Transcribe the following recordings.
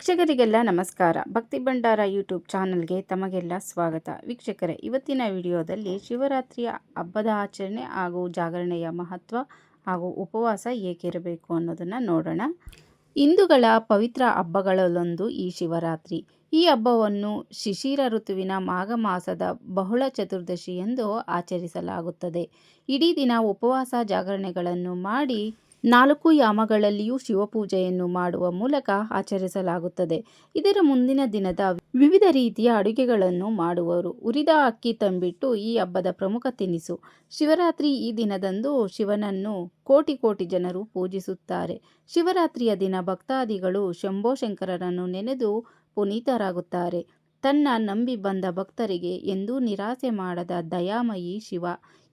ವೀಕ್ಷಕರಿಗೆಲ್ಲ ನಮಸ್ಕಾರ. ಭಕ್ತಿ ಭಂಡಾರ ಯೂಟ್ಯೂಬ್ ಚಾನಲ್ಗೆ ತಮಗೆಲ್ಲ ಸ್ವಾಗತ. ವೀಕ್ಷಕರೇ, ಇವತ್ತಿನ ವಿಡಿಯೋದಲ್ಲಿ ಶಿವರಾತ್ರಿಯ ಹಬ್ಬದ ಆಚರಣೆ ಹಾಗೂ ಜಾಗರಣೆಯ ಮಹತ್ವ ಹಾಗೂ ಉಪವಾಸ ಏಕಿರಬೇಕು ಅನ್ನೋದನ್ನು ನೋಡೋಣ. ಹಿಂದೂಗಳ ಪವಿತ್ರ ಹಬ್ಬಗಳಲ್ಲೊಂದು ಈ ಶಿವರಾತ್ರಿ. ಈ ಹಬ್ಬವನ್ನು ಶಿಶಿರ ಋತುವಿನ ಮಾಘ ಮಾಸದ ಬಹುಳ ಚತುರ್ದಶಿ ಎಂದು ಆಚರಿಸಲಾಗುತ್ತದೆ. ಇಡೀ ದಿನ ಉಪವಾಸ ಜಾಗರಣೆಗಳನ್ನು ಮಾಡಿ ನಾಲ್ಕು ಯಾಮಗಳಲ್ಲಿಯೂ ಶಿವಪೂಜೆಯನ್ನು ಮಾಡುವ ಮೂಲಕ ಆಚರಿಸಲಾಗುತ್ತದೆ. ಇದರ ಮುಂದಿನ ದಿನದ ವಿವಿಧ ರೀತಿಯ ಅಡುಗೆಗಳನ್ನು ಮಾಡುವರು. ಉರಿದ ಅಕ್ಕಿ ತಂಬಿಟ್ಟು ಈ ಹಬ್ಬದ ಪ್ರಮುಖ ತಿನಿಸು. ಶಿವರಾತ್ರಿ ಈ ದಿನದಂದು ಶಿವನನ್ನು ಕೋಟಿ ಕೋಟಿ ಜನರು ಪೂಜಿಸುತ್ತಾರೆ. ಶಿವರಾತ್ರಿಯ ದಿನ ಭಕ್ತಾದಿಗಳು ಶಂಭೋ ಶಂಕರರನ್ನು ನೆನೆದು ಪುನೀತರಾಗುತ್ತಾರೆ. ತನ್ನ ನಂಬಿ ಬಂದ ಭಕ್ತರಿಗೆ ಎಂದೂ ನಿರಾಸೆ ಮಾಡದ ದಯಾಮಯಿ ಶಿವ.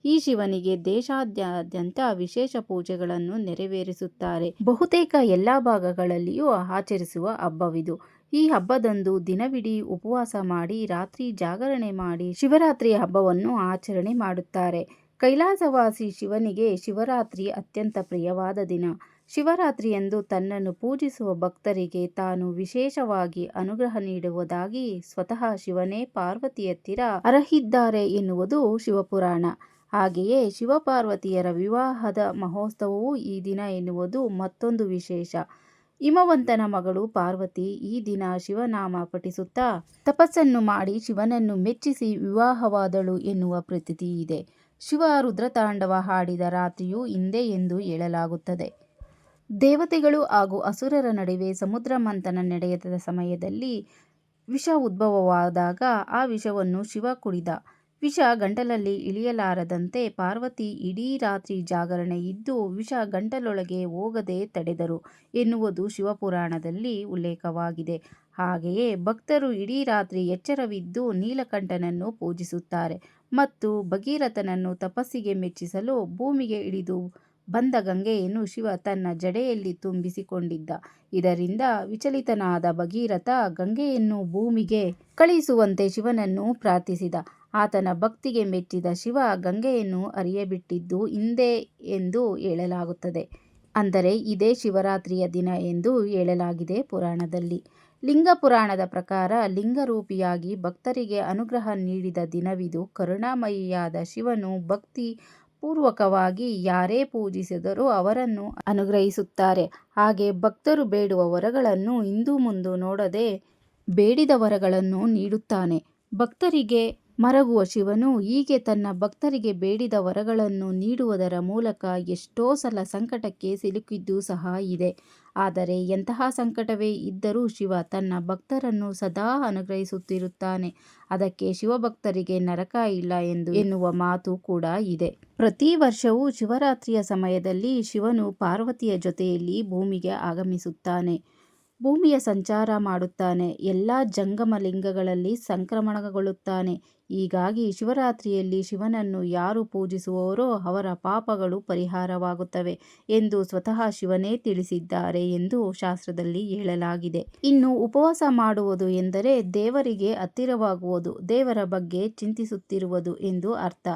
ಈ ಶಿವನಿಗೆ ದೇಶಾದ್ಯಂತ ವಿಶೇಷ ಪೂಜೆಗಳನ್ನು ನೆರವೇರಿಸುತ್ತಾರೆ. ಬಹುತೇಕ ಎಲ್ಲಾ ಭಾಗಗಳಲ್ಲಿಯೂ ಆಚರಿಸುವ ಹಬ್ಬವಿದು. ಈ ಹಬ್ಬದಂದು ದಿನವಿಡೀ ಉಪವಾಸ ಮಾಡಿ, ರಾತ್ರಿ ಜಾಗರಣೆ ಮಾಡಿ ಶಿವರಾತ್ರಿ ಹಬ್ಬವನ್ನು ಆಚರಣೆ ಮಾಡುತ್ತಾರೆ. ಕೈಲಾಸವಾಸಿ ಶಿವನಿಗೆ ಶಿವರಾತ್ರಿ ಅತ್ಯಂತ ಪ್ರಿಯವಾದ ದಿನ. ಶಿವರಾತ್ರಿಯಂದು ತನ್ನನ್ನು ಪೂಜಿಸುವ ಭಕ್ತರಿಗೆ ತಾನು ವಿಶೇಷವಾಗಿ ಅನುಗ್ರಹ ನೀಡುವುದಾಗಿ ಸ್ವತಃ ಶಿವನೇ ಪಾರ್ವತಿಯತ್ತಿರ ಅರಹಿದ್ದಾರೆ ಎನ್ನುವುದು ಶಿವಪುರಾಣ. ಹಾಗೆಯೇ ಶಿವಪಾರ್ವತಿಯರ ವಿವಾಹದ ಮಹೋತ್ಸವವೂ ಈ ದಿನ ಎನ್ನುವುದು ಮತ್ತೊಂದು ವಿಶೇಷ. ಹಿಮವಂತನ ಮಗಳು ಪಾರ್ವತಿ ಈ ದಿನ ಶಿವನಾಮ ಪಠಿಸುತ್ತಾ, ತಪಸ್ಸನ್ನು ಮಾಡಿ ಶಿವನನ್ನು ಮೆಚ್ಚಿಸಿ ವಿವಾಹವಾದಳು ಎನ್ನುವ ಪ್ರತೀತಿ ಇದೆ. ಶಿವ ರುದ್ರತಾಂಡವ ಹಾಡಿದ ರಾತ್ರಿಯೂ ಹಿಂದೆ ಎಂದು ಹೇಳಲಾಗುತ್ತದೆ. ದೇವತೆಗಳು ಹಾಗೂ ಅಸುರರ ನಡುವೆ ಸಮುದ್ರ ಮಂಥನ ನಡೆಯದ ಸಮಯದಲ್ಲಿ ವಿಷ ಉದ್ಭವವಾದಾಗ ಆ ವಿಷವನ್ನು ಶಿವ ಕುಡಿದ. ವಿಷ ಗಂಟಲಲ್ಲಿ ಇಳಿಯಲಾರದಂತೆ ಪಾರ್ವತಿ ಇಡೀ ರಾತ್ರಿ ಜಾಗರಣೆ ಇದ್ದು ವಿಷ ಗಂಟಲೊಳಗೆ ಹೋಗದೆ ತಡೆದರು ಎನ್ನುವುದು ಶಿವಪುರಾಣದಲ್ಲಿ ಉಲ್ಲೇಖವಾಗಿದೆ. ಹಾಗೆಯೇ ಭಕ್ತರು ಇಡೀ ರಾತ್ರಿ ಎಚ್ಚರವಿದ್ದು ನೀಲಕಂಠನನ್ನು ಪೂಜಿಸುತ್ತಾರೆ ಮತ್ತು ಭಗೀರಥನನ್ನು ತಪಸ್ಸಿಗೆ ಮೆಚ್ಚಿಸಲು ಭೂಮಿಗೆ ಇಳಿದು ಬಂದ ಗಂಗೆಯನ್ನು ಶಿವ ತನ್ನ ಜಡೆಯಲ್ಲಿ ತುಂಬಿಸಿಕೊಂಡಿದ್ದ. ಇದರಿಂದ ವಿಚಲಿತನಾದ ಭಗೀರಥ ಗಂಗೆಯನ್ನು ಭೂಮಿಗೆ ಕಳಿಸುವಂತೆ ಶಿವನನ್ನು ಪ್ರಾರ್ಥಿಸಿದ. ಆತನ ಭಕ್ತಿಗೆ ಮೆಚ್ಚಿದ ಶಿವ ಗಂಗೆಯನ್ನು ಅರಿಯಬಿಟ್ಟಿದ್ದು ಹಿಂದೆ ಎಂದು ಹೇಳಲಾಗುತ್ತದೆ. ಅಂದರೆ, ಇದೇ ಶಿವರಾತ್ರಿಯ ದಿನ ಎಂದು ಹೇಳಲಾಗಿದೆ ಪುರಾಣದಲ್ಲಿ. ಲಿಂಗ ಪುರಾಣದ ಪ್ರಕಾರ ಲಿಂಗರೂಪಿಯಾಗಿ ಭಕ್ತರಿಗೆ ಅನುಗ್ರಹ ನೀಡಿದ ದಿನವಿದು. ಕರುಣಾಮಯಿಯಾದ ಶಿವನು ಭಕ್ತಿ ಪೂರ್ವಕವಾಗಿ ಯಾರೇ ಪೂಜಿಸಿದರೂ ಅವರನ್ನು ಅನುಗ್ರಹಿಸುತ್ತಾರೆ. ಹಾಗೆ ಭಕ್ತರು ಬೇಡುವ ವರಗಳನ್ನು ಹಿಂದು ಮುಂದು ನೋಡದೆ ಬೇಡಿದ ವರಗಳನ್ನು ನೀಡುತ್ತಾನೆ. ಭಕ್ತರಿಗೆ ಮರಗುವ ಶಿವನು ಹೀಗೆ ತನ್ನ ಭಕ್ತರಿಗೆ ಬೇಡಿದ ವರಗಳನ್ನು ನೀಡುವುದರ ಮೂಲಕ ಎಷ್ಟೋ ಸಲ ಸಂಕಟಕ್ಕೆ ಸಿಲುಕಿದ್ದು ಸಹ ಇದೆ. ಆದರೆ ಎಂತಹ ಸಂಕಟವೇ ಇದ್ದರೂ ಶಿವ ತನ್ನ ಭಕ್ತರನ್ನು ಸದಾ ಅನುಗ್ರಹಿಸುತ್ತಿರುತ್ತಾನೆ. ಅದಕ್ಕೆ ಶಿವಭಕ್ತರಿಗೆ ನರಕ ಇಲ್ಲ ಎಂದು ಎನ್ನುವ ಮಾತು ಕೂಡ ಇದೆ. ಪ್ರತಿ ವರ್ಷವೂ ಶಿವರಾತ್ರಿಯ ಸಮಯದಲ್ಲಿ ಶಿವನು ಪಾರ್ವತಿಯ ಜೊತೆಯಲ್ಲಿ ಭೂಮಿಗೆ ಆಗಮಿಸುತ್ತಾನೆ. ಭೂಮಿಯ ಸಂಚಾರ ಮಾಡುತ್ತಾನೆ, ಎಲ್ಲ ಜಂಗಮ ಲಿಂಗಗಳಲ್ಲಿ ಸಂಕ್ರಮಣಗೊಳ್ಳುತ್ತಾನೆ. ಹೀಗಾಗಿ ಶಿವರಾತ್ರಿಯಲ್ಲಿ ಶಿವನನ್ನು ಯಾರು ಪೂಜಿಸುವವರೋ ಅವರ ಪಾಪಗಳು ಪರಿಹಾರವಾಗುತ್ತವೆ ಎಂದು ಸ್ವತಃ ಶಿವನೇ ತಿಳಿಸಿದ್ದಾರೆ ಎಂದು ಶಾಸ್ತ್ರದಲ್ಲಿ ಹೇಳಲಾಗಿದೆ. ಇನ್ನು ಉಪವಾಸ ಮಾಡುವುದು ಎಂದರೆ ದೇವರಿಗೆ ಹತ್ತಿರವಾಗುವುದು, ದೇವರ ಬಗ್ಗೆ ಚಿಂತಿಸುತ್ತಿರುವುದು ಎಂದು ಅರ್ಥ.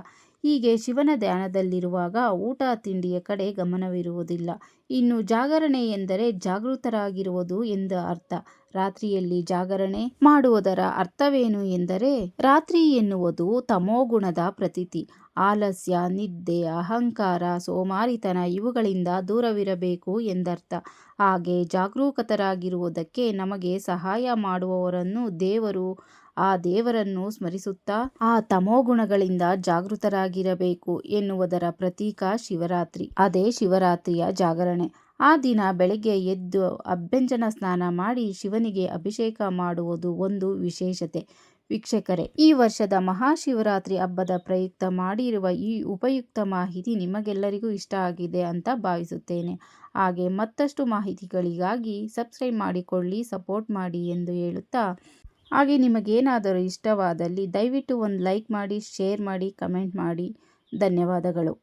ಹೀಗೆ ಶಿವನ ಧ್ಯಾನದಲ್ಲಿರುವಾಗ ಊಟ ತಿಂಡಿಯ ಕಡೆ ಗಮನವಿರುವುದಿಲ್ಲ. ಇನ್ನು ಜಾಗರಣೆ ಎಂದರೆ ಜಾಗೃತರಾಗಿರುವುದು ಎಂದು ಅರ್ಥ. ರಾತ್ರಿಯಲ್ಲಿ ಜಾಗರಣೆ ಮಾಡುವುದರ ಅರ್ಥವೇನು ಎಂದರೆ ರಾತ್ರಿ ಎನ್ನುವುದು ತಮೋಗುಣದ ಪ್ರತೀತಿ. ಆಲಸ್ಯ, ನಿದ್ದೆ, ಅಹಂಕಾರ, ಸೋಮಾರಿತನ ಇವುಗಳಿಂದ ದೂರವಿರಬೇಕು ಎಂದರ್ಥ. ಹಾಗೆ ಜಾಗರೂಕತರಾಗಿರುವುದಕ್ಕೆ ನಮಗೆ ಸಹಾಯ ಮಾಡುವವರನ್ನು ದೇವರು ಆ ದೇವರನ್ನು ಸ್ಮರಿಸುತ್ತಾ ಆ ತಮೋಗುಣಗಳಿಂದ ಜಾಗೃತರಾಗಿರಬೇಕು ಎನ್ನುವುದರ ಪ್ರತೀಕ ಶಿವರಾತ್ರಿ. ಅದೇ ಶಿವರಾತ್ರಿಯ ಜಾಗರಣೆ. ಆ ದಿನ ಬೆಳಗ್ಗೆ ಎದ್ದು ಅಭ್ಯಂಜನ ಸ್ನಾನ ಮಾಡಿ ಶಿವನಿಗೆ ಅಭಿಷೇಕ ಮಾಡುವುದು ಒಂದು ವಿಶೇಷತೆ. ವೀಕ್ಷಕರೇ, ಈ ವರ್ಷದ ಮಹಾಶಿವರಾತ್ರಿ ಹಬ್ಬದ ಪ್ರಯುಕ್ತ ಮಾಡಿರುವ ಈ ಉಪಯುಕ್ತ ಮಾಹಿತಿ ನಿಮಗೆಲ್ಲರಿಗೂ ಇಷ್ಟ ಆಗಿದೆ ಅಂತ ಭಾವಿಸುತ್ತೇನೆ. ಹಾಗೆ ಮತ್ತಷ್ಟು ಮಾಹಿತಿಗಳಿಗಾಗಿ ಸಬ್ಸ್ಕ್ರೈಬ್ ಮಾಡಿಕೊಳ್ಳಿ, ಸಪೋರ್ಟ್ ಮಾಡಿ ಎಂದು ಹೇಳುತ್ತಾ ಹಾಗೆ ನಿಮಗೇನಾದರೂ ಇಷ್ಟವಾದಲ್ಲಿ ದಯವಿಟ್ಟು ಒಂದು ಲೈಕ್ ಮಾಡಿ ಶೇರ್ ಮಾಡಿ ಕಮೆಂಟ್ ಮಾಡಿ. ಧನ್ಯವಾದಗಳು.